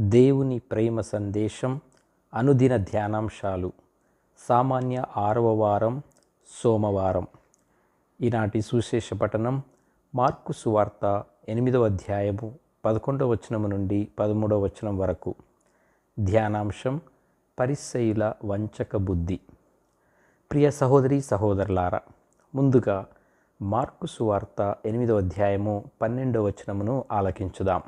దేవుని ప్రేమ సందేశం అనుదిన ధ్యానాంశాలు. సామాన్య ఆరవ వారం సోమవారం. ఈనాటి సుశేష పఠనం మార్కు సువార్త ఎనిమిదవ అధ్యాయము పదకొండవ వచనము నుండి పదమూడవ వచనం వరకు. ధ్యానాంశం పరిశైల వంచక బుద్ధి. ప్రియ సహోదరి సహోదరులారా ముందుగా మార్కు సువార్త ఎనిమిదవ అధ్యాయము పన్నెండవ వచనమును ఆలకించుదాం.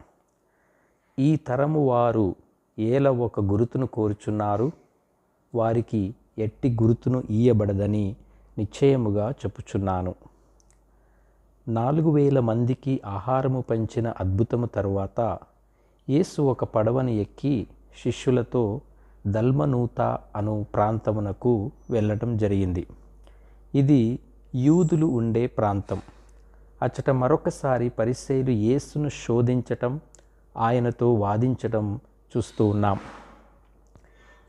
ఈ తరము వారు ఏల ఒక గురుతును కోరుచున్నారు వారికి ఎట్టి గురుతును ఇయ్యబడదని నిశ్చయముగా చెప్పుచున్నాను. నాలుగు వేల మందికి ఆహారము పంచిన అద్భుతము తరువాత యేసు ఒక పడవను ఎక్కి శిష్యులతో దల్మనూత అను ప్రాంతమునకు వెళ్ళటం జరిగింది. ఇది యూదులు ఉండే ప్రాంతం. అచ్చట మరొకసారి పరిసైలు యేసును శోధించటం ఆయనతో వాదించటం చూస్తూ ఉన్నాం.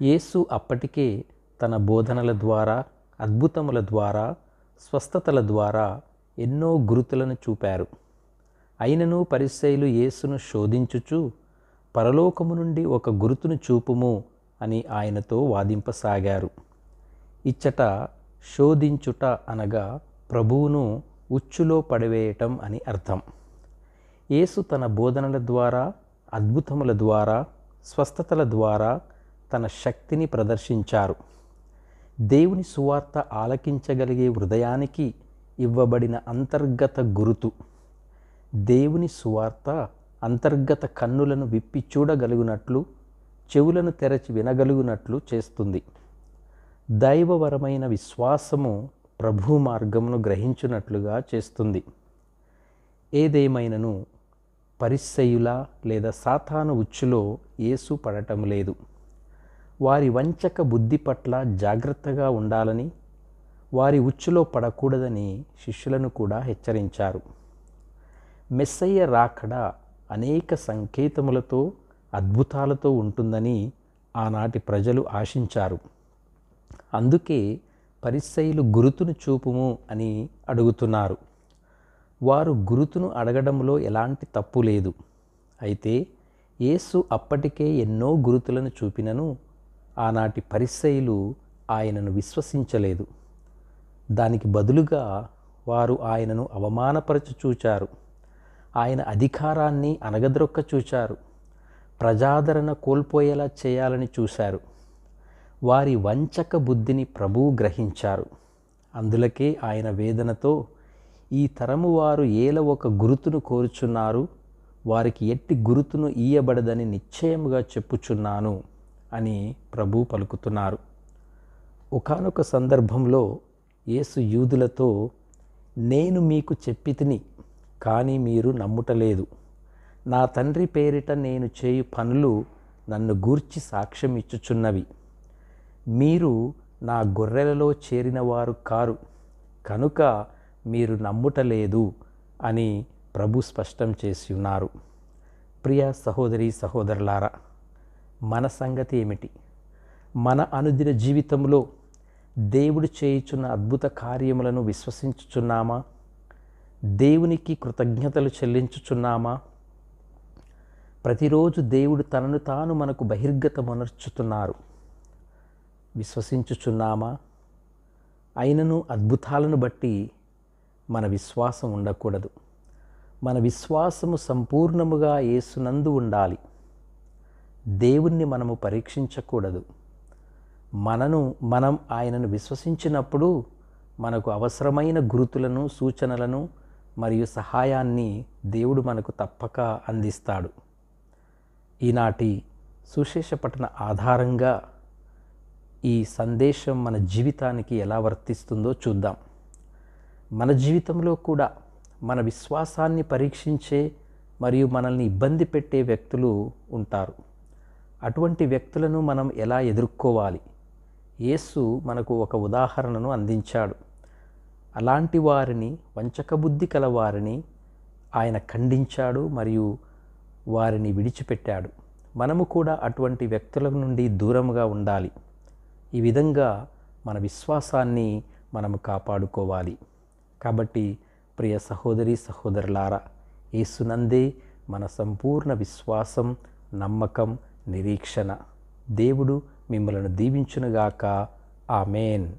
యేసు అప్పటికే తన బోధనల ద్వారా అద్భుతముల ద్వారా స్వస్థతల ద్వారా ఎన్నో గురుతులను చూపారు. అయినను పరిశైలు యేసును శోధించుచు పరలోకము నుండి ఒక గురుతును చూపుము అని ఆయనతో వాదింపసాగారు. ఇచ్చట శోధించుట అనగా ప్రభువును ఉచ్చులో పడవేయటం అని అర్థం. యేసు తన బోధనల ద్వారా అద్భుతముల ద్వారా స్వస్థతల ద్వారా తన శక్తిని ప్రదర్శించారు. దేవుని సువార్త ఆలకించగలిగే హృదయానికి ఇవ్వబడిన అంతర్గత గురుతు. దేవుని సువార్త అంతర్గత కన్నులను విప్పి చూడగలుగునట్లు చెవులను తెరచి వినగలుగునట్లు చేస్తుంది. దైవవరమైన విశ్వాసము ప్రభు మార్గమును గ్రహించున్నట్లుగా చేస్తుంది. ఏదేమైనను పరిస్సయుల లేదా సాతాను ఉచ్చులో యేసు పడటం లేదు. వారి వంచక బుద్ధి పట్ల జాగ్రత్తగా ఉండాలని వారి ఉచ్చులో పడకూడదని శిష్యులను కూడా హెచ్చరించారు. మెస్సయ్య రాకడ అనేక సంకేతములతో అద్భుతాలతో ఉంటుందని ఆనాటి ప్రజలు ఆశించారు. అందుకే పరిస్సయులు గురుతును చూపుము అని అడుగుతున్నారు. వారు గురుతును అడగడంలో ఎలాంటి తప్పు లేదు. అయితే యేసు అప్పటికే ఎన్నో గురుతులను చూపినను ఆనాటి పరిసయులు ఆయనను విశ్వసించలేదు. దానికి బదులుగా వారు ఆయనను అవమానపరచు చూచారు. ఆయన అధికారాన్ని అనగద్రొక్క చూచారు. ప్రజాదరణ కోల్పోయేలా చేయాలని చూశారు. వారి వంచక బుద్ధిని ప్రభువు గ్రహించారు. అందులకే ఆయన వేదనతో ఈ తరము వారు ఏల ఒక గురుతును కోరుచున్నారు వారికి ఎట్టి గురుతును ఇయ్యబడదని నిశ్చయముగా చెప్పుచున్నాను అని ప్రభు పలుకుతున్నారు. ఒకనొక సందర్భంలో యేసు యూదులతో నేను మీకు చెప్పి తిని కానీ మీరు నమ్ముటలేదు. నా తండ్రి పేరిట నేను చేయు పనులు నన్ను గూర్చి సాక్ష్యం ఇచ్చుచున్నవి. మీరు నా గొర్రెలలో చేరినవారు కారు. కనుక మీరు నమ్ముటలేదు అని ప్రభు స్పష్టం చేసి ఉన్నారు ప్రియ సహోదరి సహోదరులారా మన సంగతి ఏమిటి? మన అనుదిన జీవితంలో దేవుడు చేయుచున్న అద్భుత కార్యములను విశ్వసించుచున్నామా? దేవునికి కృతజ్ఞతలు చెల్లించుచున్నామా? ప్రతిరోజు దేవుడు తనను తాను మనకు బహిర్గతమనర్చుతున్నారు. విశ్వసించుచున్నామా? అయినను అద్భుతాలను బట్టి మన విశ్వాసం ఉండకూడదు. మన విశ్వాసము సంపూర్ణముగా ఏసునందు ఉండాలి. దేవుణ్ణి మనము పరీక్షించకూడదు. మనను మనం ఆయనను విశ్వసించినప్పుడు మనకు అవసరమైన గురుతులను సూచనలను మరియు సహాయాన్ని దేవుడు మనకు తప్పక అందిస్తాడు. ఈనాటి సుశేష పఠన ఆధారంగా ఈ సందేశం మన జీవితానికి ఎలా వర్తిస్తుందో చూద్దాం. మన జీవితంలో కూడా మన విశ్వాసాన్ని పరీక్షించే మరియు మనల్ని ఇబ్బంది పెట్టే వ్యక్తులు ఉంటారు. అటువంటి వ్యక్తులను మనం ఎలా ఎదుర్కోవాలి? యేసు మనకు ఒక ఉదాహరణను అందించాడు. అలాంటి వారిని వంచకబుద్ధి కల వారిని ఆయన ఖండించాడు మరియు వారిని విడిచిపెట్టాడు. మనము కూడా అటువంటి వ్యక్తుల నుండి దూరంగా ఉండాలి. ఈ విధంగా మన విశ్వాసాన్ని మనము కాపాడుకోవాలి. కాబట్టి ప్రియ సహోదరి సహోదరులారా ఏసునందే మన సంపూర్ణ విశ్వాసం నమ్మకం నిరీక్షణ. దేవుడు మిమ్మలను దీవించునుగాక. ఆమెన్.